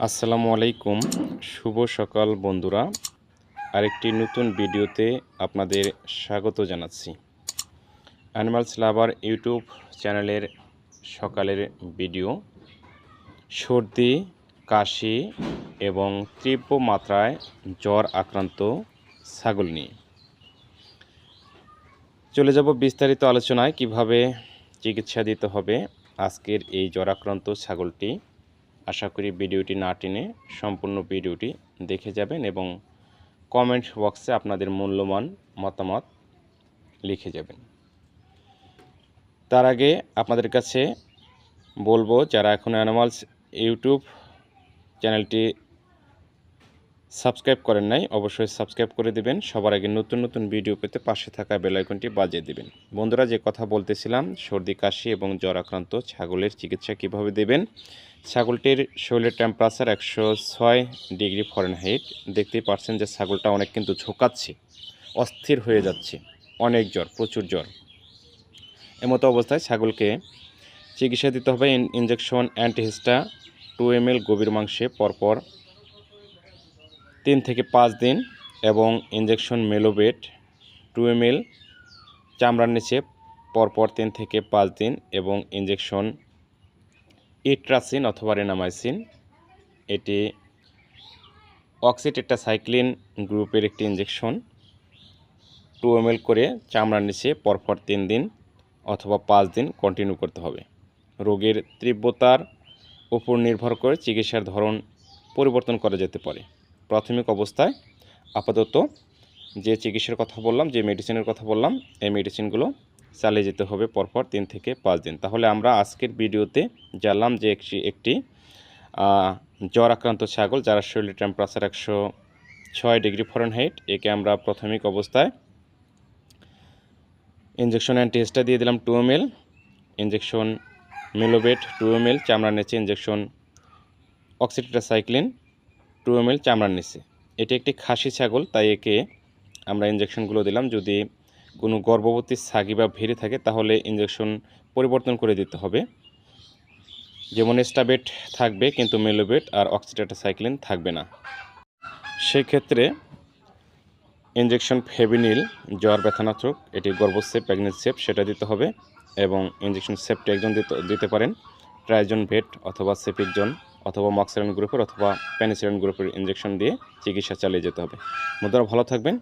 আসসালামু আলাইকুম। শুভ সকাল বন্ধুরা। আরেকটি নতুন ভিডিওতে আপনাদের স্বাগত জানাচ্ছি। অ্যানিমালস লাভার ইউটিউব চ্যানেলের সকালের ভিডিও। সর্দি, কাশি এবং তীব্র মাত্রায় জ্বর আক্রান্ত ছাগল নিয়ে। চলে যাব বিস্তারিত আলোচনায় কীভাবে চিকিৎসা দিতে হবে আজকের এই জ্বর আক্রান্ত ছাগলটি। আশা করি ভিডিওটি না টেনে সম্পূর্ণ ভিডিওটি দেখে যাবেন এবং কমেন্ট বক্সে আপনাদের মূল্যবান মতামত লিখে যাবেন। তার আগে আপনাদের কাছে বলব, যারা এখন অ্যানিমালস ইউটিউব চ্যানেলটি সাবস্ক্রাইব করেন নাই, অবশ্যই সাবস্ক্রাইব করে দিবেন। সবার আগে নতুন নতুন ভিডিও পেতে পাশে থাকা বেল আইকনটি বাজিয়ে দিবেন। বন্ধুরা, যে কথা বলতেছিলাম, সর্দি, কাশি এবং জ্বর আক্রান্ত ছাগলের চিকিৎসা কীভাবে দেবেন? ছাগলটির শরীরের টেম্পারেচার একশো ছয় ডিগ্রি ফরেনহাইট দেখতেই পারছেন যে ছাগলটা অনেক কিন্তু ঝোকাচ্ছে, অস্থির হয়ে যাচ্ছে, অনেক জ্বর, প্রচুর জ্বর। এমতো অবস্থায় ছাগলকে চিকিৎসা দিতে হবে। ইনজেকশন অ্যান্টিহিস্টা টু এম এল গভীর মাংসে, পরপর তিন থেকে পাঁচ দিন এবং injection Melovet two M L চামড়ার নিচে পরপর তিন থেকে পাঁচ দিন এবং ইনজেকশন ইট্রাসিন অথবা রেনামাইসিন এটি অক্সিটেট্রাসাইক্লিন গ্রুপের একটি ইনজেকশন টু এম এল করে চামড়ার নিচে পরপর তিন দিন অথবা পাঁচ দিন কন্টিনিউ করতে হবে। রোগের তীব্রতার উপর নির্ভর করে চিকিৎসার ধরন পরিবর্তন করা যেতে পারে। প্রাথমিক অবস্থায় আপাতত যে চিকিৎসার কথা বললাম, যে মেডিসিনের কথা বললাম, এই মেডিসিনগুলো চালিয়ে যেতে হবে পরপর তিন থেকে পাঁচ দিন। তাহলে আমরা আজকের ভিডিওতে জানলাম যে একটি একটি জ্বর আক্রান্ত ছাগল যার শরীরের টেম্পারেচার একশো ছয় ডিগ্রি ফরেনহাইট একে আমরা প্রাথমিক অবস্থায় ইঞ্জেকশন অ্যান্টিহেস্টা দিয়ে দিলাম two M L injection Melovet two M L চামড়ার নিচে ইঞ্জেকশন অক্সিটেট্রাসাইক্লিন টু এম চামড়ার নিচে। এটি একটি খাসি ছাগল, তাই একে আমরা ইঞ্জেকশনগুলো দিলাম। যদি কোনো গর্ভবতী ছাগি বা ভেড়ে থাকে, তাহলে ইঞ্জেকশন পরিবর্তন করে দিতে হবে। যেমন স্টাবেট থাকবে, কিন্তু মেলোবেট আর অক্সিটাটাসাইক্লিন থাকবে না। সেক্ষেত্রে ইঞ্জেকশন ফেবিনিল জ্বর, ব্যথানাশক, এটি গর্ভসেপ প্রেগনেন্সি সেপ সেটা দিতে হবে এবং ইঞ্জেকশন সেপটি একজন দিতে দিতে পারেন। ট্রাইজন ভেট অথবা সেপিকজন। অথবা মক্সেরান গ্রুপের অথবা প্যানিসিরান গ্রুপের ইঞ্জেকশন দিয়ে চিকিৎসা চালিয়ে যেতে হবে। বন্ধুরা ভালো থাকবেন।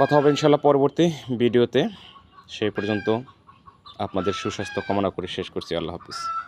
কথা হবে ইনশাল্লাহ পরবর্তী ভিডিওতে। সেই পর্যন্ত আপনাদের সুস্বাস্থ্য কামনা করে শেষ করছি। আল্লাহ হাফিজ।